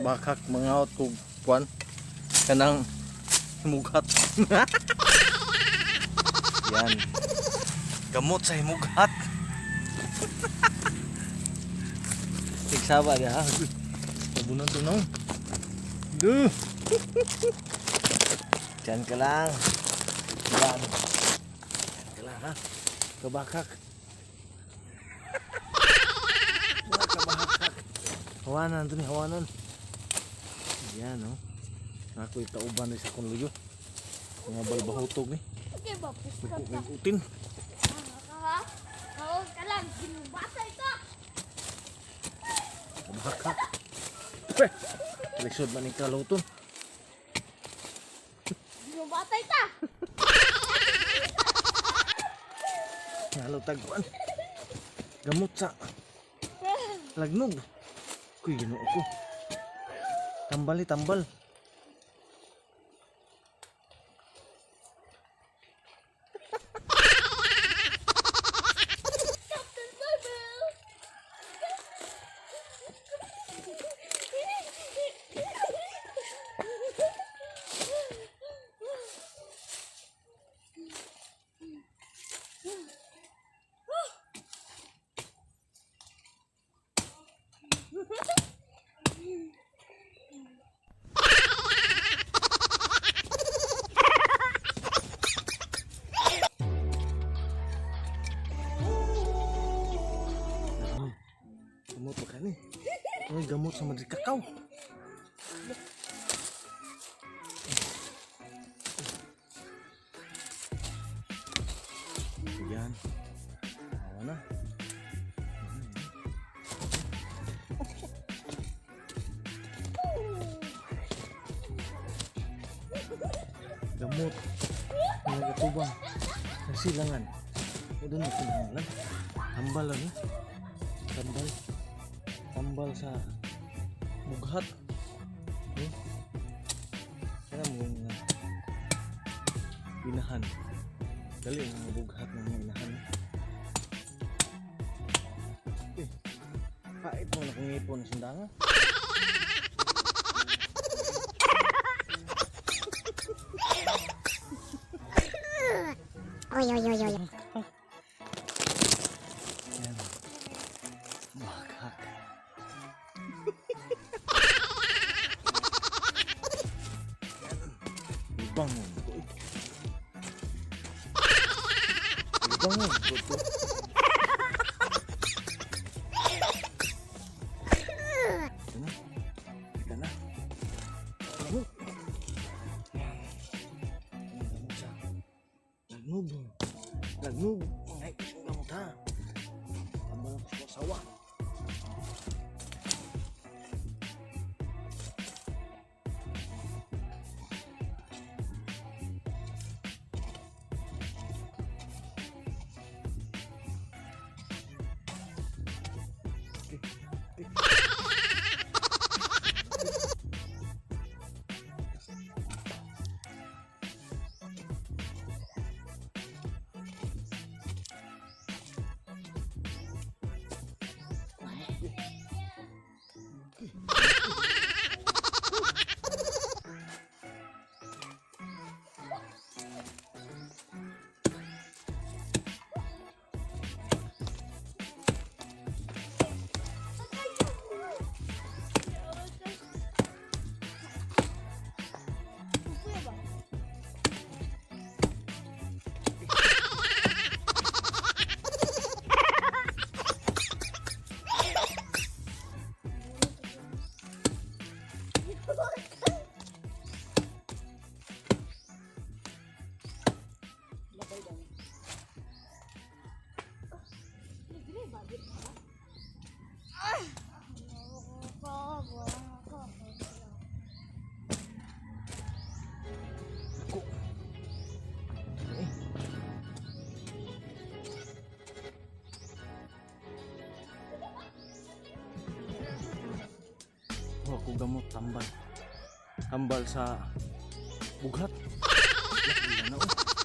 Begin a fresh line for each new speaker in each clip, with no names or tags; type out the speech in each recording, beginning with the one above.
bakak mga kog kwan kanang himugat yan gamot sa himugat Tigsaba ha. Tabunan to no. Duh. Diyan ka lang. Yan. Diyan ka lang ha. Kabakak. Kabakak. Hawanan to ni hawanan. Yan no. Ako itauban ni sa kong luyo. Mga balbahutog ni.
Okay ba? Puska ka.
Utin.
Ha? Oo, ka lang. Ginubasa ito.
Peh. Lisod man ni kaluton.
Ginubasa ito.
Halo tagkuan. Gamot sa lagnog. Kuy ginoo ko. Tambali tambal. Ay gamot sa madri kakao. Yan. Awa na. Gamot. Nagatuba. Nasilangan. Ito na silangan. Tambal lang eh. Tambal. Tambal sa bughat. Eh? Kaya mo yung uh, inahan. Dali mga bughat ng inahan. Eh, pait mo na kung ipon Ibangon ko. Ako gamot tambal. Tambal sa bughat.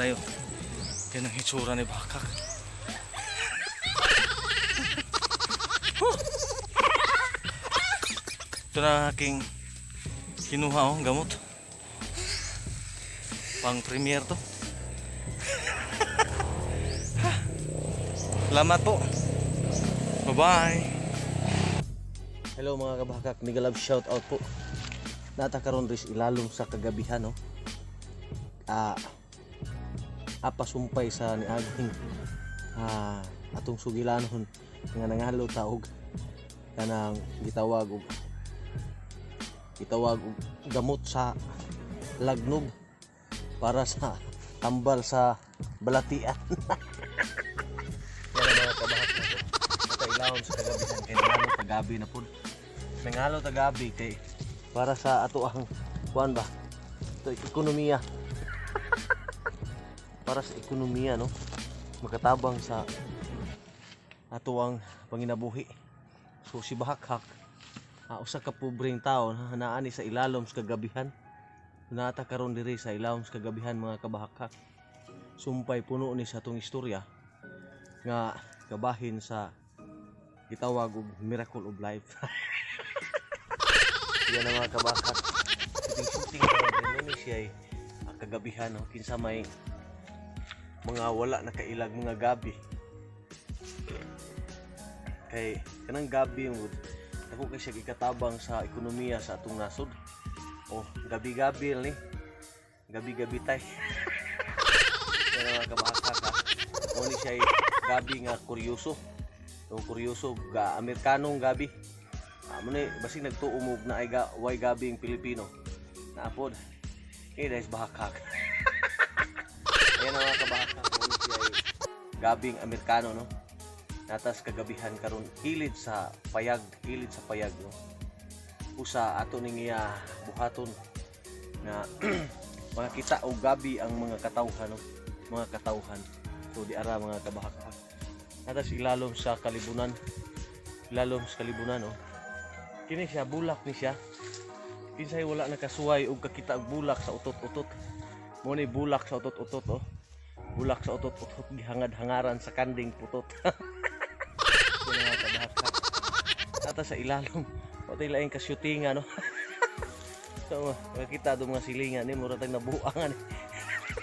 tayo. Yan ang hitsura ni Bakak. Ito na aking kinuha oh, gamot. Pang premier to. Salamat po. Bye-bye. Hello mga kabakak, Nigalab shout out po. Nata karon ris ilalom sa kagabihan no. Ah apasumpay sa niaging ah atong sugilanon nga nangalo taog kanang gitawag og gitawag og gamot sa lagnog para sa tambal sa balatian. Ang mga kabahak na Ito ilawon sa kagabihan kay nangalo tagabi na pud. Nangalo tagabi kay para sa ato ang kuan ba? Ito ekonomiya. Para sa ekonomiya no. Makatabang sa ato ang panginabuhi. So si Bahakhak uh, usa ka pobreng tawo na naani sa ilalom sa kagabihan. Nata karon diri sa ilawom sa kagabihan mga kabahakhak. Sumpay puno ni sa atong istorya nga kabahin sa gitawag og miracle of life. Yan ang mga kabakak. Shooting-shooting na rin ni siya ay ah, kagabihan no? kinsa may mga wala na kailag mga gabi. Kay kanang gabi mo ako kay siya gikatabang sa ekonomiya sa atong nasod. Oh, gabi-gabi ni. Gabi-gabi tay. Ang mga kabakak ha. Mo ni siya gabi nga kuryoso. Yung kuryoso ga Amerikanong gabi. Amo ni basig nagtuumog na ay ga, way gabi ang Pilipino. Naapod. Eh dahil bahakak. Ayan ang mga kabahakak gabing Amerikano no. Natas kagabihan karon hilid sa payag, hilid sa payag no. Usa ato ning buhaton na mga kita o gabi ang mga katawhan no. Mga katawhan. So di ara mga kabahakak. Natas ilalom sa kalibunan. Ilalom sa kalibunan no kini siya bulak ni siya kinsay wala nakasuway og kakita og bulak sa utot-utot mo ni bulak sa utot-utot oh bulak sa utot-utot gihangad-hangaran sa kanding putot. Ata sa ilalom o tayo laing kasyutingan no? So makita do mga silingan ni mura tag nabuangan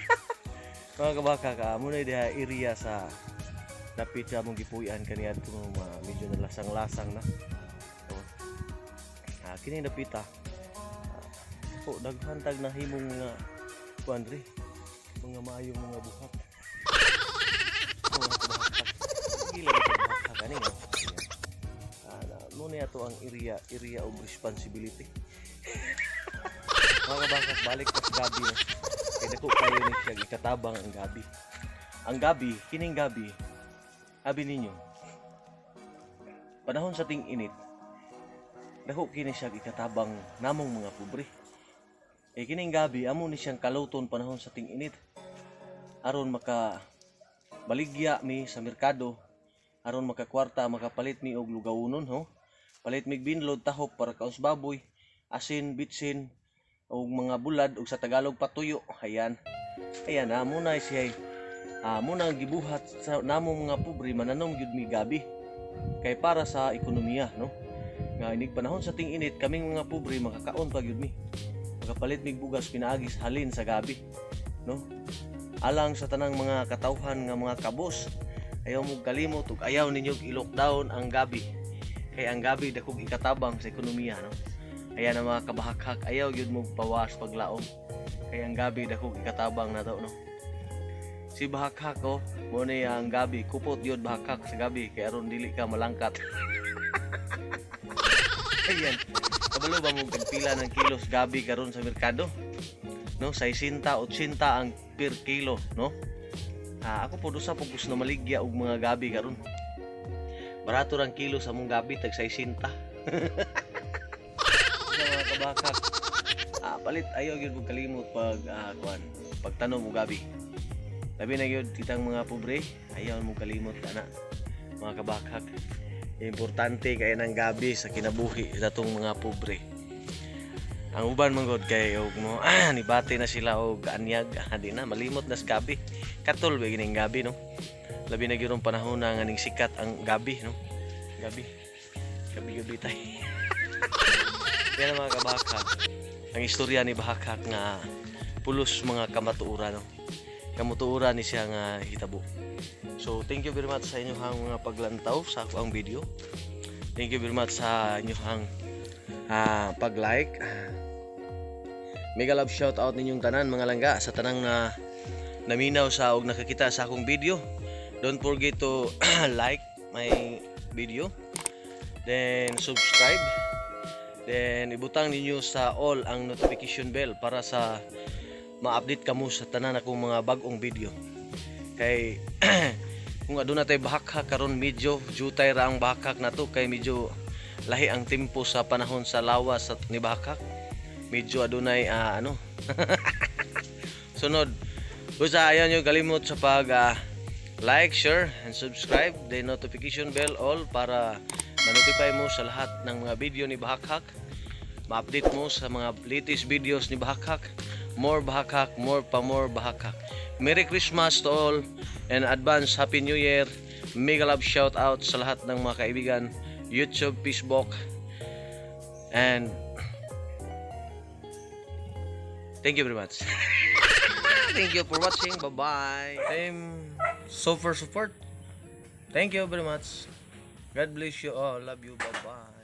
mga kabaka ka mo na diha area sa napit sa mong gipuyan kaniya mga medyo nalasang-lasang na Ah, kini napita. Ah, oh, daghan tag na himong nga diri. Mga maayong mga buhat. Oh, mga buhat. Gila ka buhat kani nga. Ah, na, mo ni ato ang area area of responsibility. mga kabangkas balik sa gabi no. Kaya dako kayo ni siya ikatabang ang gabi. Ang gabi, kining gabi, abi ninyo, panahon sa ting init, dako kini siya ikatabang namong mga pobre. E kining gabi amo ni siyang kaluton panahon sa ting-init. Aron maka baligya mi sa merkado aron makakwarta makapalit mi og lugawunon ho. Palit mig binlod tahop para kaos baboy, asin, bitsin og mga bulad og sa Tagalog patuyo. Ayan. Ayan na siya amo na ang gibuhat sa namong mga pobre mananom gyud mi gabi. Kay para sa ekonomiya no nga inig panahon sa ting init kaming mga pobre makakaon pa gyud mi makapalit mig bugas pinaagis halin sa gabi no alang sa tanang mga katawhan nga mga kabos ayaw mo kalimot ug ayaw ninyo i-lockdown ang gabi. Kay ang gabi dakog ikatabang sa ekonomiya no? Kaya na mga kabahakhak ayaw gyud mo pawas paglaom. Kay ang gabi dakog ikatabang na daw no? Si bahakhak oh mo ni ang gabi. Kupot yun bahakhak sa gabi kay aron dili ka malangkat. Ayan. Kabalo ba mong pila ng kilos gabi karon sa merkado? No, 60, 80 ang per kilo, no? Ah, ako po sa pugos na maligya og mga gabi karon. Barato rang kilo sa mong gabi tag 60. Sa mga kabakak. Ah, palit ayo gyud mo kalimot pag ah, kuan, pagtanom mo gabi. Labi na gyud kitang mga pobre, ayaw mo kalimot kana mga kabakak importante kaya ng gabi sa kinabuhi sa itong mga pobre Ang uban man gud kay og mo ah, nibati na sila og anyag ah, na malimot na sa gabi. Katol ba gining gabi no. Labi na gyud panahon na nga ning sikat ang gabi no. Gabi. Gabi-gabi tay. Yan ang mga kabakak. Ang istorya ni Bahakak nga pulos mga kamatuura no. Kamatuura ni siya nga hitabo. So thank you very much sa inyong mga paglantaw sa ako ang video. Thank you very much sa inyong ah, pag-like. Mega love shout out ninyong tanan mga langga sa tanang na naminaw sa og nakakita sa akong video. Don't forget to like my video. Then subscribe. Then ibutang ninyo sa all ang notification bell para sa ma-update kamo sa tanan akong mga bagong video. Kay kung aduna tay bahakak karon medyo jutay ra ang bahakak na to kay medyo lahi ang tempo sa panahon sa lawas sa ni bahakak. Medyo adunay ah, ano. Sunod. Basta ayan yung kalimot sa pag ah, like, share, and subscribe. The notification bell all para ma-notify mo sa lahat ng mga video ni Bahakak. Ma-update mo sa mga latest videos ni Bahakak. More Bahakak, more pa more Bahakak. Merry Christmas to all and advance Happy New Year. Mega love shout out sa lahat ng mga kaibigan, YouTube, Facebook, and thank you very much. thank you for watching. Bye-bye. I'm so for support. Thank you very much. God bless you all. Love you. Bye-bye.